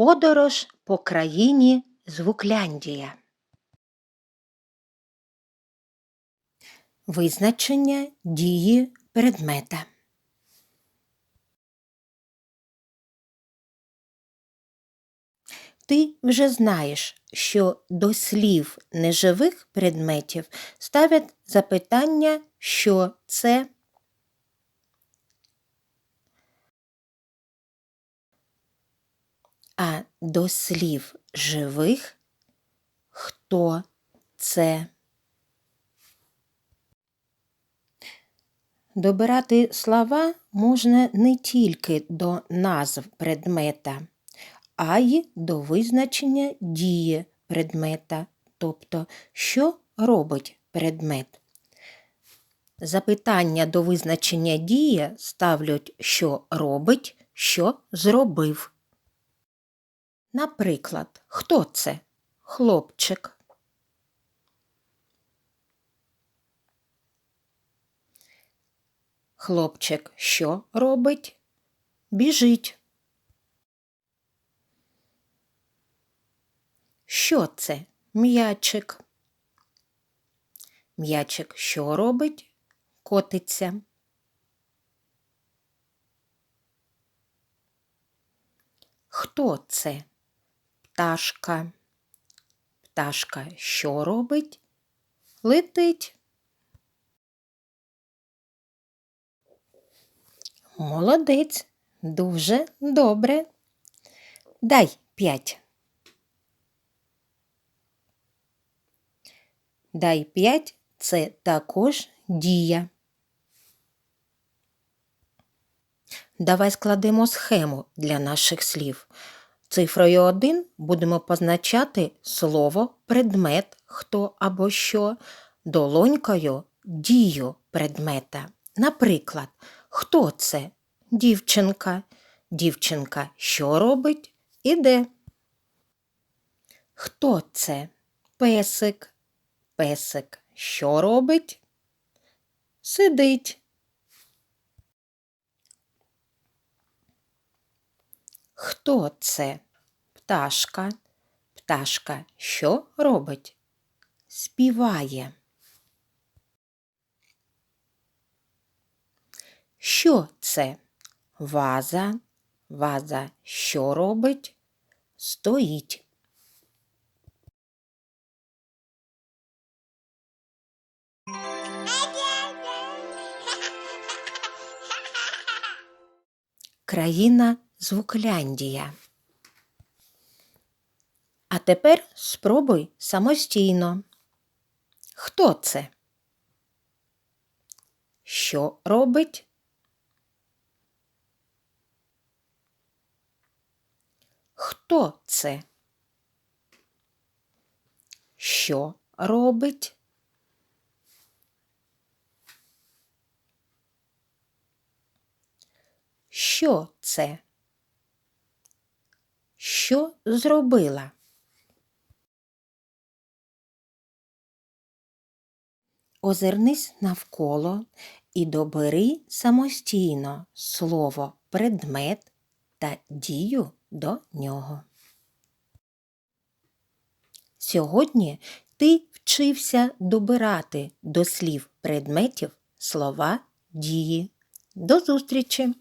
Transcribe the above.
Подорож по країні Звукляндія. Визначення дії предмета. Ти вже знаєш, що до слів неживих предметів ставлять запитання, що це а до слів живих хто це. Добирати слова можна не тільки до назв предмета, а й до визначення дії предмета, тобто що робить предмет. Запитання до визначення дії ставлять, що робить, що зробив. Наприклад, хто це? Хлопчик. Хлопчик що робить? Біжить. Що це? М'ячик. М'ячик що робить? Котиться. Хто це? Пташка. Пташка що робить? Летить. Молодець, дуже добре. Дай п'ять. Дай п'ять це також дія. Давай складемо схему для наших слів. Цифрою 1 будемо позначати слово, предмет, хто або що, долонькою дію предмета. Наприклад, хто це? Дівчинка. Дівчинка що робить? Іде. Хто це? Песик. Песик що робить? Сидить. Хто це? Пташка. Пташка що робить? Співає. Що це? Ваза. Ваза що робить? Стоїть. Країна Звукляндія. А тепер спробуй самостійно. Хто це? Що робить? Хто це? Що робить? Що це? Що зробила? Озирнись навколо і добери самостійно слово предмет та дію до нього. Сьогодні ти вчився добирати до слів предметів слова дії. До зустрічі!